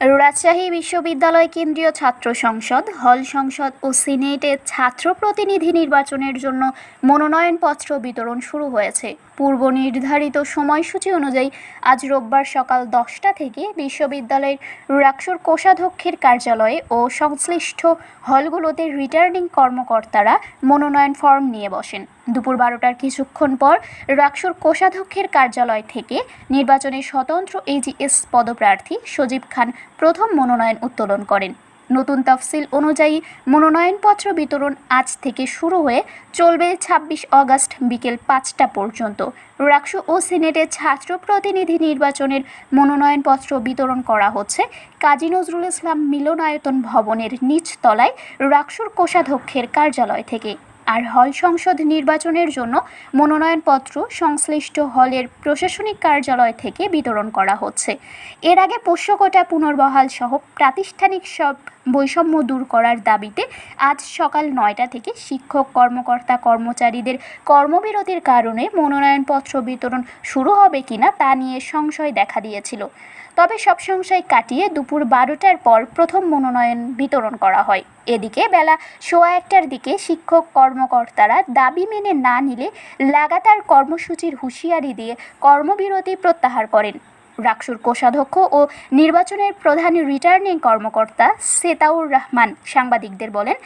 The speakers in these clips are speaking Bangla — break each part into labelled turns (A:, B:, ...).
A: রাজশাহী বিশ্ববিদ্যালয় কেন্দ্রীয় ছাত্র সংসদ, হল সংসদ ও সিনেটের ছাত্র প্রতিনিধি নির্বাচনের জন্য মনোনয়নপত্র বিতরণ শুরু হয়েছে। পূর্ব নির্ধারিত সময়সূচি অনুযায়ী আজ রোববার সকাল দশটা থেকে বিশ্ববিদ্যালয়ের রাকসুর কোষাধ্যক্ষের কার্যালয়ে ও সংশ্লিষ্ট হলগুলোতে রিটার্নিং কর্মকর্তারা মনোনয়ন ফর্ম নিয়ে বসেন। দুপুর বারোটার কিছুক্ষণ পর রাকসুর কোষাধ্যক্ষের কার্যালয় থেকে নির্বাচনের স্বতন্ত্র এজিএস পদপ্রার্থী সজীব খান প্রথম মনোনয়ন উত্তোলন করেন। নতুন তফসিল অনুযায়ী মনোনয়নপত্র বিতরণ আজ থেকে শুরু হয়ে চলবে ছাব্বিশ অগস্ট বিকেল পাঁচটা পর্যন্ত। রাকসু ও সিনেটের ছাত্র প্রতিনিধি নির্বাচনের মনোনয়নপত্র বিতরণ করা হচ্ছে। কাজী নজরুল ইসলাম মিলনায়তন ভবনের নিচতলায় রাকসুর কোষাধ্যক্ষের কার্যালয় থেকে। আর হল সংসদ নির্বাচনের জন্য মনোনয়নপত্র সংশ্লিষ্ট হলের প্রশাসনিক কার্যালয় থেকে বিতরণ করা হচ্ছে। এর আগে পোষ্যকোটা পুনর্বহাল সহ প্রাতিষ্ঠানিক সব বৈষম্য দূর করার দাবিতে আজ সকাল নয়টা থেকে শিক্ষক, কর্মকর্তা, কর্মচারীদের কর্মবিরতির কারণে মনোনয়নপত্র বিতরণ শুরু হবে কিনা তা নিয়ে সংশয় দেখা দিয়েছিল। তবে সব সংশয় কাটিয়ে দুপুর বারোটার পর প্রথম মনোনয়ন বিতরণ করা হয়। এদিকে বেলা সোয়া একটার দিকে শিক্ষক কর্মকর্তারা দাবি মেনে না নিলে লাগাতার কর্মসূচির হুঁশিয়ারি দিয়ে কর্মবিরতি প্রত্যাহার করেন। রাকসুর কোষাধ্যক্ষ ও নির্বাচনের প্রধান রিটার্নিং কর্মকর্তা সেতাউর রহমান সাংবাদিকদের বলেন,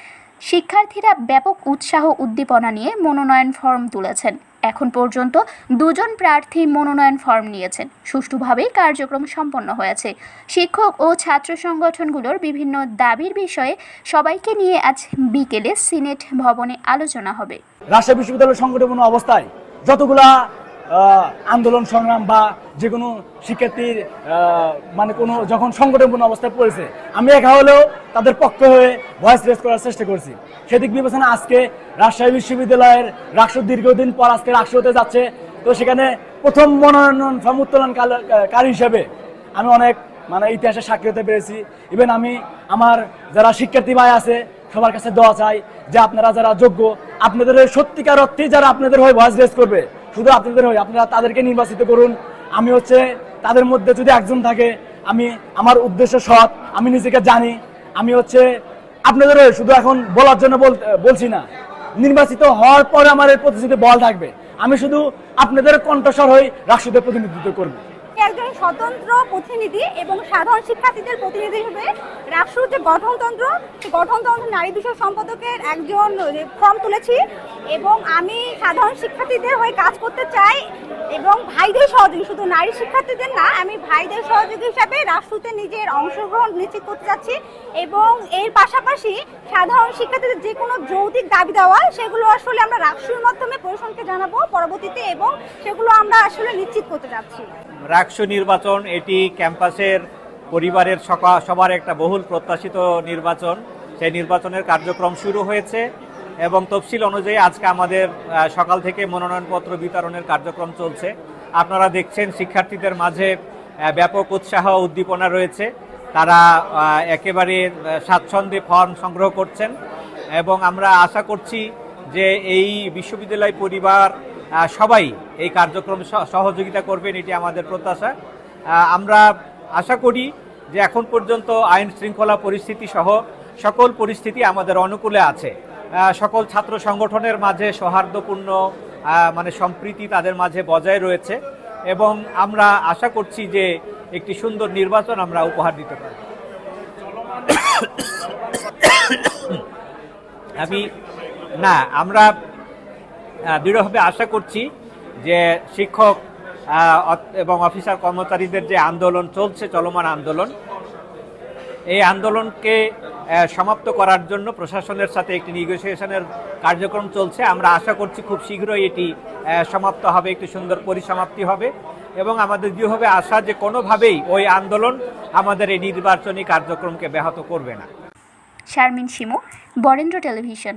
A: শিক্ষার্থীরা ব্যাপক উৎসাহ উদ্দীপনা নিয়ে মনোনয়ন ফর্ম তুলেছেন। এখন পর্যন্ত দুজন প্রার্থী মনোনয়ন ফর্ম নিয়েছেন। সুষ্ঠুভাবেই কার্যক্রম সম্পন্ন হয়েছে। শিক্ষক ও ছাত্র সংগঠনগুলোর বিভিন্ন দাবির বিষয়ে সবাইকে নিয়ে আজ বিকেলে সিনেট ভবনে আলোচনা হবে।
B: রাজশাহী বিশ্ববিদ্যালয় সংগঠন অবস্থায় যতগুলা আন্দোলন, সংগ্রাম বা যে কোনো শিক্ষার্থীর মানে কোনো যখন সংকটপূর্ণ অবস্থায় পড়েছে, আমি একা হলেও তাদের পক্ষ হয়ে ভয়েস রেস করার চেষ্টা করছি। সেদিক বিবেচনা আজকে রাজশাহী বিশ্ববিদ্যালয়ের রাষ্ট্র দীর্ঘদিন পর আজকে রাষ্ট্র হতে যাচ্ছে। তো সেখানে প্রথম মনোনয়ন ফর্ম উত্তোলনকারী হিসেবে আমি অনেক মানে ইতিহাসে সাক্ষী হতে পেরেছি। ইভেন আমি আমার যারা শিক্ষার্থী ভাই আছে, সবার কাছে দোয়া চাই যে আপনারা যারা যোগ্য, আপনাদের সত্যিকার অর্থে যারা আপনাদের হয়ে ভয়েস রেস করবে শুধু আপনাদের হয়ে, আপনারা তাদেরকে নির্বাচিত করুন। আমি হচ্ছে তাদের মধ্যে যদি একজন থাকে, আমি আমার উদ্দেশ্য সৎ, আমি নিজেকে জানি। আমি হচ্ছে আপনাদের হয়ে শুধু এখন বলার জন্য বল- বলছি না। নির্বাচিত হওয়ার পরে আমার এর প্রতিশ্রুতি বল থাকবে। আমি শুধু আপনাদের কণ্ঠস্বর হয়ে রাষ্ট্রদের প্রতিনিধিত্ব করব।
C: একজন স্বতন্ত্র প্রতিনিধি এবং সাধারণ শিক্ষার্থীদের প্রতিনিধি হিসেবে রাষ্ট্র যে গঠনতন্ত্র, সেই গঠনতন্ত্র নারী বিষয় সম্পাদকের একজন ফর্ম তুলেছি এবং আমি সাধারণ শিক্ষার্থীদের হয়ে কাজ করতে চাই এবং ভাইদের সহযোগী, শুধু নারী শিক্ষার্থীদের না, আমি ভাইদের সহযোগী হিসাবে রাষ্ট্রতে নিজের অংশগ্রহণ নিশ্চিত করতে চাচ্ছি এবং এর পাশাপাশি সাধারণ শিক্ষার্থীদের যে কোনো যৌতিক দাবি দেওয়া সেগুলো আসলে আমরা রাষ্ট্রের মাধ্যমে প্রশাসনকে জানাব পরবর্তীতে এবং সেগুলো আমরা আসলে নিশ্চিত করতে যাচ্ছি
D: রাকসু নির্বাচন, এটি ক্যাম্পাসের পরিবারের সকা- সবার একটা বহুল প্রত্যাশিত নির্বাচন। সেই নির্বাচনের কার্যক্রম শুরু হয়েছে এবং তফসিল অনুযায়ী আজকে আমাদের সকাল থেকে মনোনয়নপত্র বিতরণের কার্যক্রম চলছে। আপনারা দেখছেন, শিক্ষার্থীদের মাঝে ব্যাপক উৎসাহ উদ্দীপনা রয়েছে। তারা একেবারে স্বাচ্ছন্দ্যে ফর্ম সংগ্রহ করছেন এবং আমরা আশা করছি যে এই বিশ্ববিদ্যালয় পরিবার সবাই এই কার্যক্রম সহযোগিতা করবেন এটি আমাদের প্রত্যাশা। আমরা আশা করি যে এখন পর্যন্ত আইন শৃঙ্খলা পরিস্থিতি সহ সকল পরিস্থিতি আমাদের অনুকূলে আছে। সকল ছাত্র সংগঠনের মাঝে সৌহার্দ্যপূর্ণ মানে সম্প্রীতি তাদের মাঝে বজায় রয়েছে এবং আমরা আশা করছি যে একটি সুন্দর নির্বাচন আমরা উপহার দিতে পারি আমি না আমরা দৃঢ়ভাবে আশা করছি যে শিক্ষক এবং অফিসার কর্মচারীদের যে আন্দোলন চলছে, চলমান আন্দোলন, এই আন্দোলনকে সমাপ্ত করার জন্য প্রশাসনের সাথে একটি নেগোসিয়েশনের কার্যক্রম চলছে। আমরা আশা করছি খুব শীঘ্রই এটি সমাপ্ত হবে, একটি সুন্দর পরিসমাপ্তি হবে। এবং আমাদের দৃঢ়ভাবে আশা যে কোনোভাবেই ওই আন্দোলন আমাদের এই নির্বাচনী কার্যক্রমকে ব্যাহত করবে না।
A: শারমিন শিমু, বরেন্দ্র টেলিভিশন।